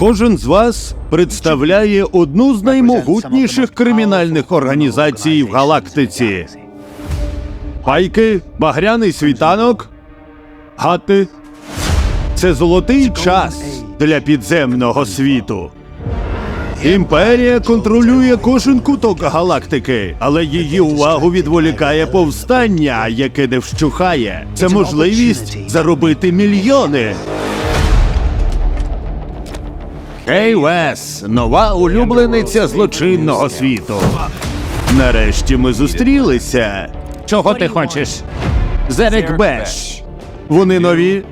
Кожен з вас представляє одну з наймогутніших кримінальних організацій в галактиці. Пайки, багряний світанок, гати. Це золотий час для підземного світу. Імперія контролює кожен куток галактики, але її увагу відволікає повстання, яке не вщухає. Це можливість заробити мільйони. Хей, Вес, нова улюблениця злочинного світу. Нарешті ми зустрілися. Чого ти хочеш? Зерек Беш. Вони нові,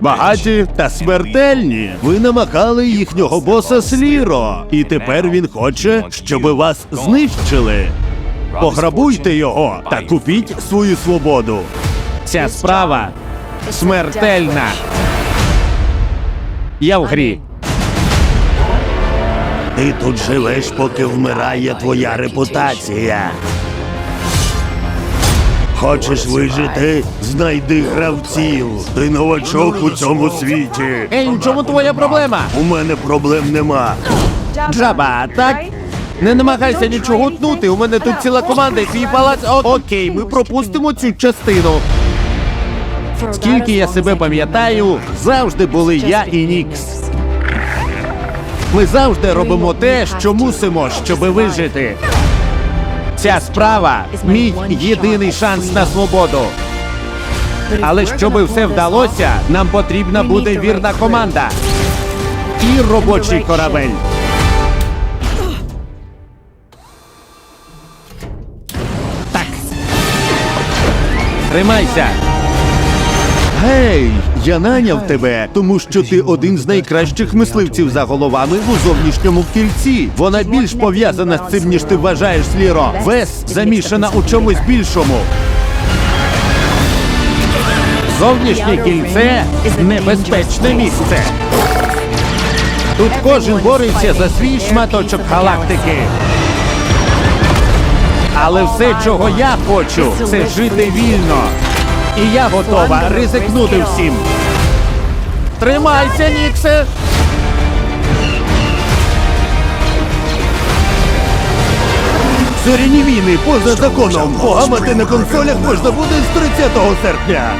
багаті та смертельні. Ви намахали їхнього боса Сліро, і тепер він хоче, щоб вас знищили. Пограбуйте його та купіть свою свободу. Ця справа смертельна. Я в грі. Ти тут живеш, поки вмирає твоя репутація. Хочеш вижити? Знайди гравців. Ти новачок у цьому світі. Ей, в чому твоя проблема? У мене проблем нема. Джаба, так? Не намагайся нічого тнути. У мене тут ціла команда і твій палац. О, окей, ми пропустимо цю частину. Скільки я себе пам'ятаю, завжди були я і Нікс. Ми завжди робимо те, що мусимо, щоби вижити. Ця справа мій єдиний шанс на свободу. Але щоби все вдалося, нам потрібна буде вірна команда і робочий корабель. Так. Тримайся. Гей, я наняв тебе, тому що ти один з найкращих мисливців за головами у зовнішньому кільці. Вона більш пов'язана з цим, ніж ти вважаєш, Сліро. Вес замішана у чомусь більшому. Зовнішнє кільце небезпечне місце. Тут кожен бореться за свій шматочок галактики. Але все, чого я хочу, це жити вільно. І я готова ризикнути всім. Тримайся, Ніксе! Зоряні війни поза законом. Погамати на консолях можна буде з 30 серпня.